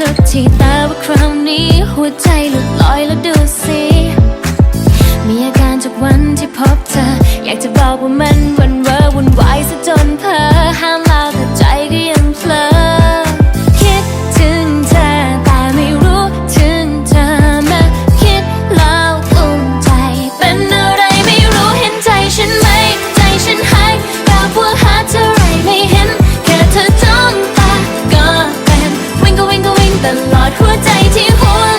ทุกทีแต่ว่าคราวนี้หัวใจหลุดลอยแล้วดูสิ มีอาการจากวันที่พบเธอ อยากจะบอกว่ามัน ตลอดหัวใจที่หัว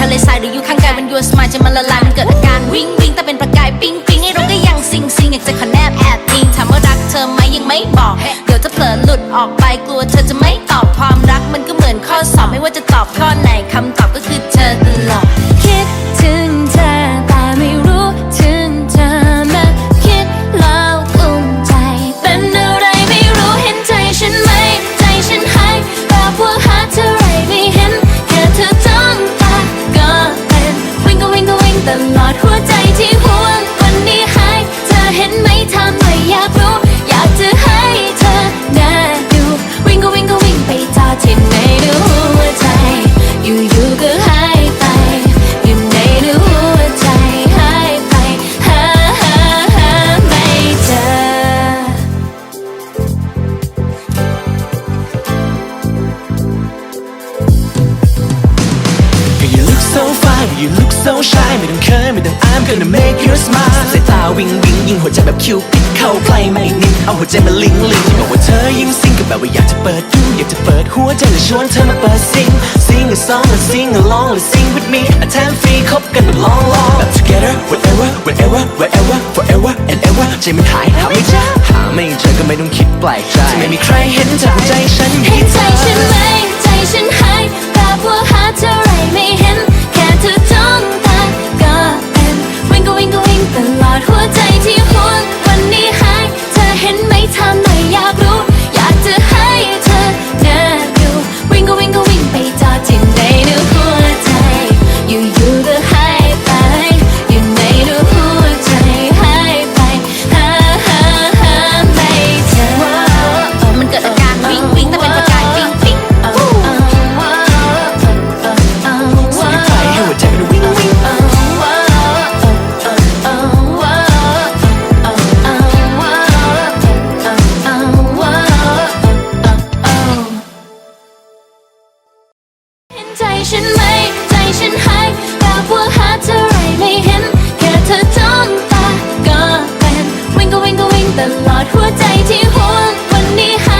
ทะเลทรายหรืออยู่ข้างกายมันยัวสมายจะมันละลายมันเกิดอาการวิ่งวิ่งแต่เป็นประกายปิ๊งปิ๊งไอ้เราก็ยังซิงซิงอยากจะขอแนบแอบอิงถามว่ารักเธอไหมยังไม่บอก เดี๋ยวจะเผลอหลุดออกไปกลัวเธอจะไม่ตอบความรักมันก็เหมือนข้อสอบไม่ว่าจะตอบข้อไหนคำตอบก็คือ you look so shy ไม่ต้องเขินไม่ต้องอาย I'm gonna make you smile สายตาวิงวิงยิงหัวใจแบบคิวปิดเข้าใกล้มาอีกนิด เอาหัวใจมาลิงลิงบอกว่าเธอยิ่งซิงก็แบบว่าอยากจะเปิดดูอยากจะเปิดหัวใจและชวนเธอมาเปิดซิง sing a song and sing along and sing with me แถมฟรีคบกันแบบ long long แบบ together whenever wherever wherever forever and ever ใจมันหายหาไม่เจอหาไม่เจอก็ไม่ต้องคิดแปลกใจจะไม่มีใครเห็นจากใจฉันเห็นใจฉันไหมใจฉันหายแบบว่าหาเท่าไรไม่เห็น